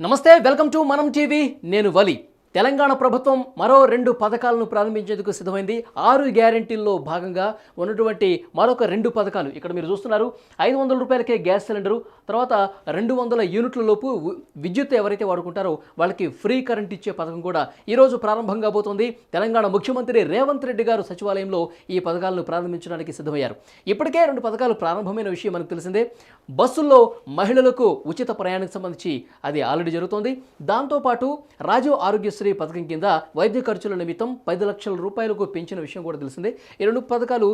నమస్తే welcome to మనం TV నేను వలి. తెలంగాణ ప్రభుత్వం మరో రెండు పథకాలను ప్రారంభించేందుకు సిద్ధమైంది. ఆరు గ్యారెంటీల్లో భాగంగా ఉన్నటువంటి మరొక రెండు పథకాలు ఇక్కడ మీరు చూస్తున్నారు. ఐదు వందల రూపాయలకే గ్యాస్ సిలిండరు తర్వాత రెండు వందల యూనిట్ల లోపు విద్యుత్ ఎవరైతే వాడుకుంటారో వాళ్ళకి ఫ్రీ కరెంట్ ఇచ్చే పథకం కూడా ఈరోజు ప్రారంభం కాబోతోంది. తెలంగాణ ముఖ్యమంత్రి రేవంత్ రెడ్డి గారు సచివాలయంలో ఈ పథకాలను ప్రారంభించడానికి సిద్ధమయ్యారు. ఇప్పటికే రెండు పథకాలు ప్రారంభమైన విషయం మనకు తెలిసిందే. బస్సుల్లో మహిళలకు ఉచిత ప్రయాణానికి సంబంధించి అది ఆల్రెడీ జరుగుతోంది. దాంతోపాటు రాజీవ్ ఆరోగ్యశ్రీ పథకం కింద వైద్య ఖర్చుల నిమిత్తం పది లక్షల రూపాయలకు పెంచిన విషయం కూడా తెలిసిందే. ఈ రెండు పథకాలు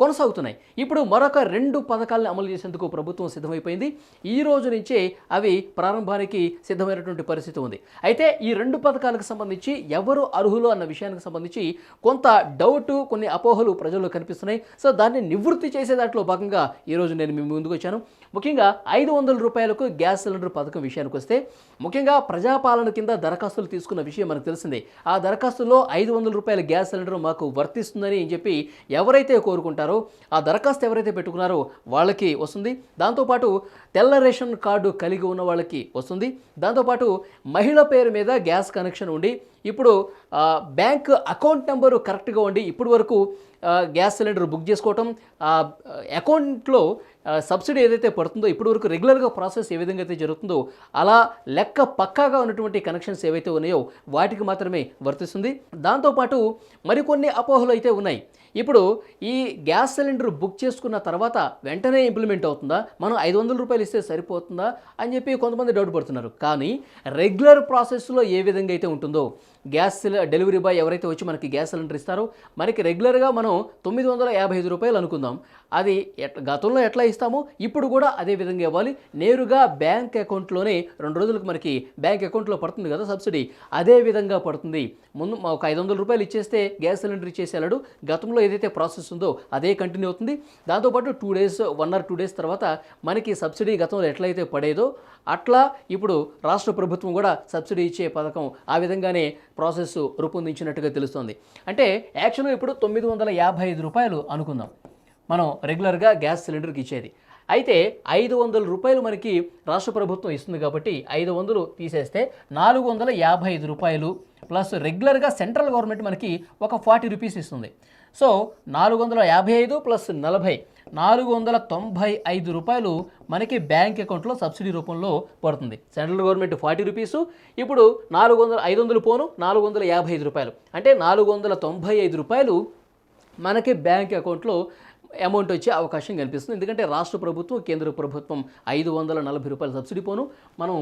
కొనసాగుతున్నాయి. ఇప్పుడు మరొక రెండు పథకాలను అమలు చేసేందుకు ప్రభుత్వం సిద్ధమైపోయింది. ఈ రోజు నుంచే అవి ప్రారంభానికి సిద్ధమైనటువంటి పరిస్థితి ఉంది. అయితే ఈ రెండు పథకాలకు సంబంధించి ఎవరు అర్హులు అన్న విషయానికి సంబంధించి కొంత డౌట్ కొన్ని అపోహలు ప్రజల్లో కనిపిస్తున్నాయి. సో దాన్ని నివృత్తి చేసే దాంట్లో భాగంగా ఈరోజు నేను మీ ముందుకు వచ్చాను. ముఖ్యంగా ఐదు వందల రూపాయలకు గ్యాస్ సిలిండర్ పథకం విషయానికి వస్తే ముఖ్యంగా ప్రజాపాలన కింద దరఖాస్తులు తీసుకున్న విషయం మనకు తెలిసిందే. ఆ దరఖాస్తులో ఐదు వందల రూపాయల గ్యాస్ సిలిండర్ మాకు వర్తిస్తుందని అని చెప్పి ఎవరైతే కోరుకుంటారో ఆ దరఖాస్తు ఎవరైతే పెట్టుకున్నారో వాళ్ళకి వస్తుంది. దాంతోపాటు తెల్ల రేషన్ కార్డు కలిగి ఉన్న వాళ్ళకి వస్తుంది. దాంతోపాటు మహిళ పేరు మీద గ్యాస్ కనెక్షన్ ఉండి ఇప్పుడు బ్యాంక్ అకౌంట్ నెంబరు కరెక్ట్గా ఉండి ఇప్పటి వరకు గ్యాస్ సిలిండర్ బుక్ చేసుకోవటం అకౌంట్లో సబ్సిడీ ఏదైతే పడుతుందో ఇప్పటి వరకు రెగ్యులర్గా ప్రాసెస్ ఏ విధంగా అయితే జరుగుతుందో అలా లెక్క పక్కాగా ఉన్నటువంటి కనెక్షన్స్ ఏవైతే ఉన్నాయో వాటికి మాత్రమే వర్తిస్తుంది. దాంతోపాటు మరికొన్ని అపోహలు అయితే ఉన్నాయి. ఇప్పుడు ఈ గ్యాస్ సిలిండర్ బుక్ చేసుకున్న తర్వాత వెంటనే ఇంప్లిమెంట్ అవుతుందా? మనం ఐదు వందల రూపాయలు ఇస్తే సరిపోతుందా? అని చెప్పి కొంతమంది డౌట్ పడుతున్నారు. కానీ రెగ్యులర్ ప్రాసెస్లో ఏ విధంగా అయితే ఉంటుందో గ్యాస్ సిలి- డెలివరీ బాయ్ ఎవరైతే వచ్చి మనకి గ్యాస్ సిలిండర్ ఇస్తారో మనకి రెగ్యులర్గా మనం తొమ్మిది వందల యాభై ఐదు రూపాయలు అనుకుందాం. అది ఎట్ గతంలో ఎట్లా ఇస్తామో ఇప్పుడు కూడా అదే విధంగా ఇవ్వాలి. నేరుగా బ్యాంక్ అకౌంట్లోనే రెండు రోజులకు మనకి బ్యాంక్ అకౌంట్లో పడుతుంది కదా సబ్సిడీ. అదే విధంగా పడుతుంది. ముందు ఒక ఐదు వందల రూపాయలు ఇచ్చేస్తే గ్యాస్ సిలిండర్ ఇచ్చేసేలాడు. గతంలో ఏదైతే ప్రాసెస్ ఉందో అదే కంటిన్యూ అవుతుంది. దాంతోపాటు two days one or two days తర్వాత మనకి సబ్సిడీ గతంలో ఎట్లయితే పడేదో అట్లా ఇప్పుడు రాష్ట్ర ప్రభుత్వం కూడా సబ్సిడీ ఇచ్చే పథకం ఆ విధంగానే ప్రాసెస్ రూపొందించినట్టుగా తెలుస్తోంది. అంటే యాక్చువల్గా ఇప్పుడు తొమ్మిది వందల యాభై ఐదు రూపాయలు అనుకుందాం. మనం రెగ్యులర్గా గ్యాస్ సిలిండర్కి ఇచ్చేది. అయితే ఐదు వందల రూపాయలు మనకి రాష్ట్ర ప్రభుత్వం ఇస్తుంది కాబట్టి ఐదు వందలు తీసేస్తే నాలుగు వందల యాభై ఐదు రూపాయలు ప్లస్ రెగ్యులర్గా సెంట్రల్ గవర్నమెంట్ మనకి ఒక ఫార్టీ రూపీస్ ఇస్తుంది. సో నాలుగు వందల యాభై ఐదు ప్లస్ నలభై నాలుగు వందల తొంభై ఐదు రూపాయలు మనకి బ్యాంక్ అకౌంట్లో సబ్సిడీ రూపంలో పడుతుంది. సెంట్రల్ గవర్నమెంట్ ఫార్టీ రూపీసు ఇప్పుడు నాలుగు వందల ఐదు వందలు పోను నాలుగు వందల యాభై ఐదు రూపాయలు. అంటే నాలుగు వందల తొంభై ఐదు రూపాయలు మనకి బ్యాంక్ అకౌంట్లో అమౌంట్ వచ్చే అవకాశం కనిపిస్తుంది ఎందుకంటే రాష్ట్ర ప్రభుత్వం కేంద్ర ప్రభుత్వం ఐదు వందల నలభై రూపాయల సబ్సిడీ పోను. మనం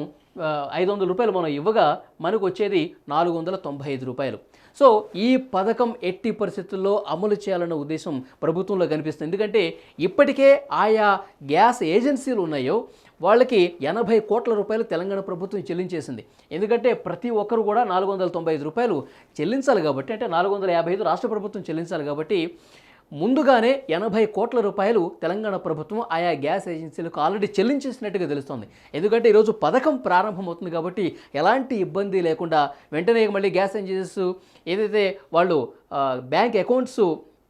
ఐదు వందల రూపాయలు మనం ఇవ్వగా మనకు వచ్చేది నాలుగు వందల తొంభై ఐదు రూపాయలు. సో ఈ పథకం ఎట్టి పరిస్థితుల్లో అమలు చేయాలన్న ఉద్దేశం ప్రభుత్వంలో కనిపిస్తుంది. ఎందుకంటే ఇప్పటికే ఆయా గ్యాస్ ఏజెన్సీలు ఉన్నాయో వాళ్ళకి ఎనభై కోట్ల రూపాయలు తెలంగాణ ప్రభుత్వం చెల్లించేసింది. ఎందుకంటే ప్రతి ఒక్కరు కూడా నాలుగు వందల తొంభై ఐదు రూపాయలు చెల్లించాలి కాబట్టి అంటే నాలుగు వందల యాభై ఐదు రాష్ట్ర ప్రభుత్వం చెల్లించాలి కాబట్టి ముందుగానే ఎనభై కోట్ల రూపాయలు తెలంగాణ ప్రభుత్వం ఆయా గ్యాస్ ఏజెన్సీలకు ఆల్రెడీ చెల్లించేసినట్టుగా తెలుస్తోంది. ఎందుకంటే ఈరోజు పథకం ప్రారంభమవుతుంది కాబట్టి ఎలాంటి ఇబ్బంది లేకుండా వెంటనే మళ్ళీ గ్యాస్ ఏజెన్సీస్ ఏదైతే వాళ్ళు బ్యాంక్ అకౌంట్స్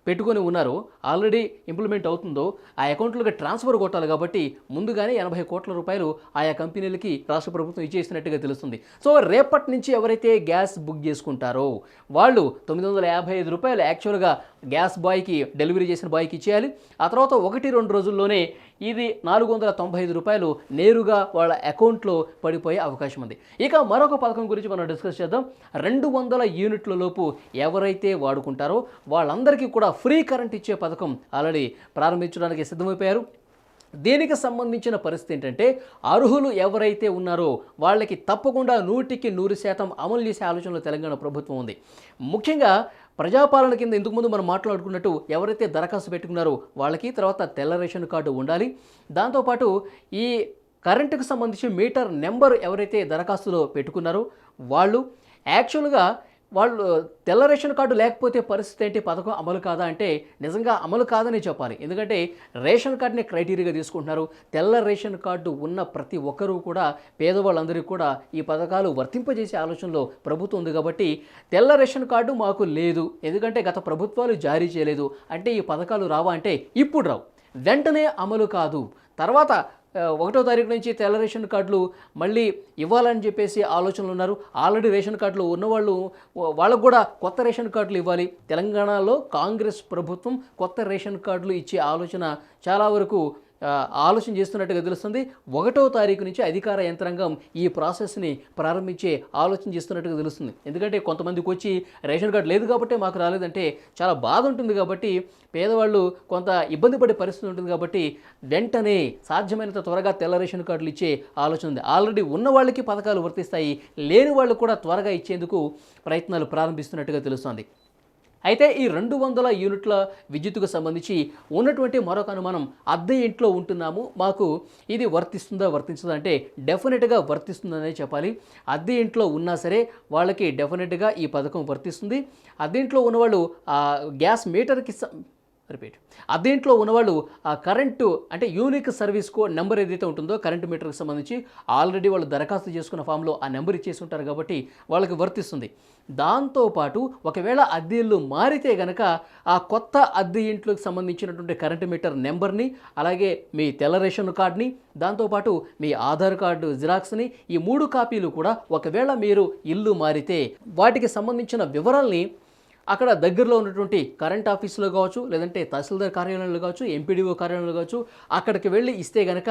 పెట్టుకొని ఉన్నారో. ఆల్రెడీ ఇంప్లిమెంట్ అవుతుందో ఆ అకౌంట్లకు ట్రాన్స్ఫర్ కొట్టాలి కాబట్టి ముందుగానే ఎనభై కోట్ల రూపాయలు ఆయా కంపెనీలకి రాష్ట్ర ప్రభుత్వం ఇచ్చేసినట్టుగా తెలుస్తుంది. సో రేపటి నుంచి ఎవరైతే గ్యాస్ బుక్ చేసుకుంటారో వాళ్ళు తొమ్మిది వందల యాభై ఐదు రూపాయలు యాక్చువల్గా గ్యాస్ బాయ్కి డెలివరీ చేసిన బాయ్కి ఇచ్చేయాలి. ఆ తర్వాత ఒకటి రెండు రోజుల్లోనే ఇది నాలుగు వందల తొంభై ఐదు రూపాయలు నేరుగా వాళ్ళ అకౌంట్లో పడిపోయే అవకాశం ఉంది. ఇక మరొక పథకం గురించి మనం డిస్కస్ చేద్దాం. రెండు వందల యూనిట్ల లోపు ఎవరైతే వాడుకుంటారో వాళ్ళందరికీ కూడా ఫ్రీ కరెంట్ ఇచ్చే పథకం ఆల్రెడీ ప్రారంభించడానికి సిద్ధమైపోయారు. దీనికి సంబంధించిన పరిస్థితి ఏంటంటే అర్హులు ఎవరైతే ఉన్నారో వాళ్ళకి తప్పకుండా నూటికి నూరు శాతం అమలు చేసే ఆలోచనలో తెలంగాణ ప్రభుత్వం ఉంది. ముఖ్యంగా ప్రజాపాలన కింద ఇంతకుముందు మనం మాట్లాడుకున్నట్టు ఎవరైతే దరఖాస్తు పెట్టుకున్నారో వాళ్ళకి తర్వాత తెల్ల రేషన్ కార్డు ఉండాలి. దాంతోపాటు ఈ కరెంటుకు సంబంధించి మీటర్ నెంబర్ ఎవరైతే దరఖాస్తులో పెట్టుకున్నారో వాళ్ళు యాక్చువల్గా వాళ్ళు తెల్ల రేషన్ కార్డు లేకపోతే పరిస్థితి ఏంటి? పథకం అమలు కాదా? అంటే నిజంగా అమలు కాదని చెప్పాలి. ఎందుకంటే రేషన్ కార్డుని క్రైటీరియాగా తీసుకుంటున్నారు. తెల్ల రేషన్ కార్డు ఉన్న ప్రతి ఒక్కరూ కూడా పేదవాళ్ళందరికీ కూడా ఈ పథకాలు వర్తింపజేసే ఆలోచనలో ప్రభుత్వం ఉంది కాబట్టి తెల్ల రేషన్ కార్డు మాకు లేదు. ఎందుకంటే గత ప్రభుత్వాలు జారీ చేయలేదు. అంటే ఈ పథకాలు రావా అంటే ఇప్పుడు రావు. వెంటనే అమలు కాదు. తర్వాత ఒకటో తారీఖు నుంచి తెల్ల రేషన్ కార్డులు మళ్ళీ ఇవ్వాలని చెప్పేసి ఆలోచనలు ఉన్నారు. ఆల్రెడీ రేషన్ కార్డులు ఉన్నవాళ్ళు వాళ్ళకు కూడా కొత్త రేషన్ కార్డులు ఇవ్వాలి. తెలంగాణలో కాంగ్రెస్ ప్రభుత్వం కొత్త రేషన్ కార్డులు ఇచ్చే ఆలోచన చాలా వరకు ఆలోచన చేస్తున్నట్టుగా తెలుస్తుంది. ఒకటో తారీఖు నుంచి అధికార యంత్రాంగం ఈ ప్రాసెస్ని ప్రారంభించే ఆలోచన చేస్తున్నట్టుగా తెలుస్తుంది. ఎందుకంటే కొంతమందికి వచ్చి రేషన్ కార్డు లేదు కాబట్టి మాకు రాలేదంటే చాలా బాధ ఉంటుంది కాబట్టి పేదవాళ్ళు కొంత ఇబ్బంది పడే పరిస్థితి ఉంటుంది కాబట్టి వెంటనే సాధ్యమైనంత త్వరగా తెల్ల రేషన్ కార్డులు ఇచ్చే ఆలోచన ఉంది. ఆల్రెడీ ఉన్న వాళ్ళకి పథకాలు వర్తిస్తాయి. లేని వాళ్ళు కూడా త్వరగా ఇచ్చేందుకు ప్రయత్నాలు ప్రారంభిస్తున్నట్టుగా తెలుస్తోంది. అయితే ఈ రెండు వందల యూనిట్ల విద్యుత్కు సంబంధించి ఉన్నటువంటి మరొక అనుమానం అద్దె ఇంట్లో ఉంటున్నాము మాకు ఇది వర్తిస్తుందా వర్తించదా అంటే డెఫినెట్గా వర్తిస్తుందనే చెప్పాలి. అద్దె ఇంట్లో ఉన్నా సరే వాళ్ళకి డెఫినెట్గా ఈ పథకం వర్తిస్తుంది. అద్దె ఇంట్లో ఉన్నవాళ్ళు గ్యాస్ మీటర్కి రిపీట్. అదేంట్లో ఉన్నవాళ్ళు ఆ కరెంటు అంటే యూనిక్ సర్వీస్ నెంబర్ ఏదైతే ఉంటుందో కరెంటు మీటర్కి సంబంధించి ఆల్రెడీ వాళ్ళు దరఖాస్తు చేసుకున్న ఫామ్లో ఆ నెంబర్ ఇచ్చేసి ఉంటారు కాబట్టి వాళ్ళకి వర్తిస్తుంది. దాంతోపాటు ఒకవేళ అద్దె ఇల్లు మారితే గనక ఆ కొత్త అద్దె ఇంట్లోకి సంబంధించినటువంటి కరెంటు మీటర్ నెంబర్ని అలాగే మీ తెల్ల రేషన్ కార్డ్ని దాంతోపాటు మీ ఆధార్ కార్డు జిరాక్స్ని ఈ మూడు కాపీలు కూడా ఒకవేళ మీరు ఇల్లు మారితే వాటికి సంబంధించిన వివరాల్ని అక్కడ దగ్గరలో ఉన్నటువంటి కరెంట్ ఆఫీసులో కావచ్చు లేదంటే తహసీల్దార్ కార్యాలయంలో కావచ్చు ఎంపీడీఓ కార్యాలయంలో కావచ్చు అక్కడికి వెళ్ళి ఇస్తే గనక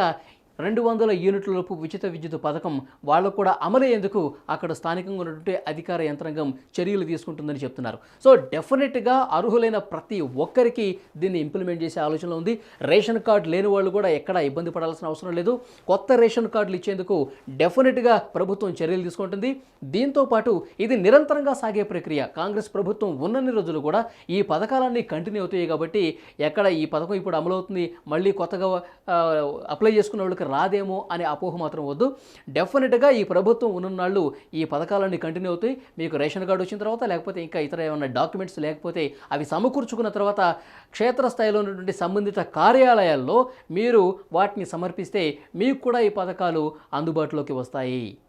రెండు వందల యూనిట్ల లోపు ఉచిత విద్యుత్ పథకం వాళ్ళకు కూడా అమలయ్యేందుకు అక్కడ స్థానికంగా ఉన్నటువంటి అధికార యంత్రాంగం చర్యలు తీసుకుంటుందని చెప్తున్నారు. సో డెఫినెట్గా అర్హులైన ప్రతి ఒక్కరికి దీన్ని ఇంప్లిమెంట్ చేసే ఆలోచన ఉంది. రేషన్ కార్డు లేని వాళ్ళు కూడా ఎక్కడ ఇబ్బంది పడాల్సిన అవసరం లేదు. కొత్త రేషన్ కార్డులు ఇచ్చేందుకు డెఫినెట్గా ప్రభుత్వం చర్యలు తీసుకుంటుంది. దీంతో పాటు ఇది నిరంతరంగా సాగే ప్రక్రియ. కాంగ్రెస్ ప్రభుత్వం ఉన్నన్ని రోజులు కూడా ఈ పథకాలన్నీ కంటిన్యూ అవుతాయి కాబట్టి ఎక్కడ ఈ పథకం ఇప్పుడు అమలవుతుంది మళ్ళీ కొత్తగా అప్లై చేసుకున్న వాళ్ళకి రాదేమో అనే అపోహ మాత్రం వద్దు. డెఫినెట్గా ఈ ప్రభుత్వం ఉన్ననాళ్ళు ఈ పథకాలన్నీ కంటిన్యూ అవుతాయి. మీకు రేషన్ కార్డు వచ్చిన తర్వాత లేకపోతే ఇంకా ఇతర ఏమైనా డాక్యుమెంట్స్ లేకపోతే అవి సమకూర్చుకున్న తర్వాత క్షేత్రస్థాయిలో ఉన్నటువంటి సంబంధిత కార్యాలయాల్లో మీరు వాటిని సమర్పిస్తే మీకు కూడా ఈ పథకాలు అందుబాటులోకి వస్తాయి.